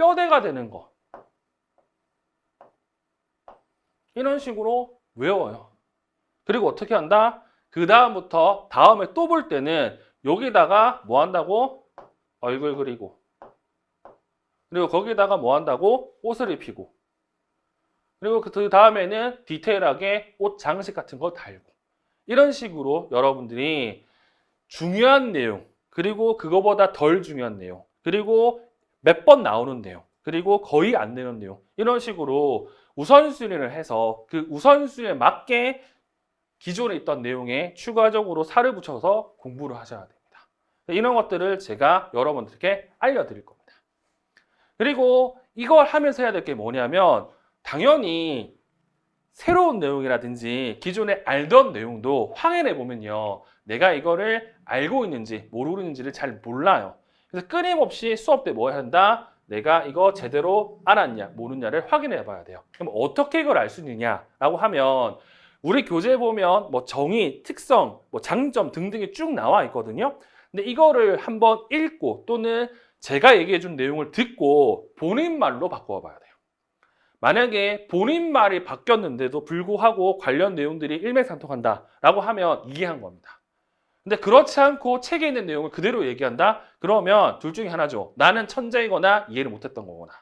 뼈대가 되는 거. 이런 식으로 외워요. 그리고 어떻게 한다? 그 다음부터 다음에 또 볼 때는 여기다가 뭐 한다고? 얼굴 그리고. 그리고 거기다가 뭐 한다고? 옷을 입히고. 그리고 그 다음에는 디테일하게 옷 장식 같은 거 달고. 이런 식으로 여러분들이 중요한 내용, 그리고 그거보다 덜 중요한 내용, 그리고 몇 번 나오는 내용, 그리고 거의 안 되는 내용, 이런 식으로 우선순위를 해서 그 우선순위에 맞게 기존에 있던 내용에 추가적으로 살을 붙여서 공부를 하셔야 됩니다. 이런 것들을 제가 여러분들께 알려드릴 겁니다. 그리고 이걸 하면서 해야 될 게 뭐냐면 당연히 새로운 내용이라든지 기존에 알던 내용도 확인해 보면요. 내가 이거를 알고 있는지 모르는지를 잘 몰라요. 그래서 끊임없이 수업 때 뭐 해야 한다? 내가 이거 제대로 알았냐, 모르냐를 확인해 봐야 돼요. 그럼 어떻게 이걸 알 수 있느냐라고 하면 우리 교재에 보면 뭐 정의, 특성, 뭐 장점 등등이 쭉 나와 있거든요. 근데 이거를 한번 읽고 또는 제가 얘기해 준 내용을 듣고 본인 말로 바꿔 봐야 돼요. 만약에 본인 말이 바뀌었는데도 불구하고 관련 내용들이 일맥상통한다라고 하면 이해한 겁니다. 근데 그렇지 않고 책에 있는 내용을 그대로 얘기한다? 그러면 둘 중에 하나죠. 나는 천재이거나 이해를 못했던 거거나.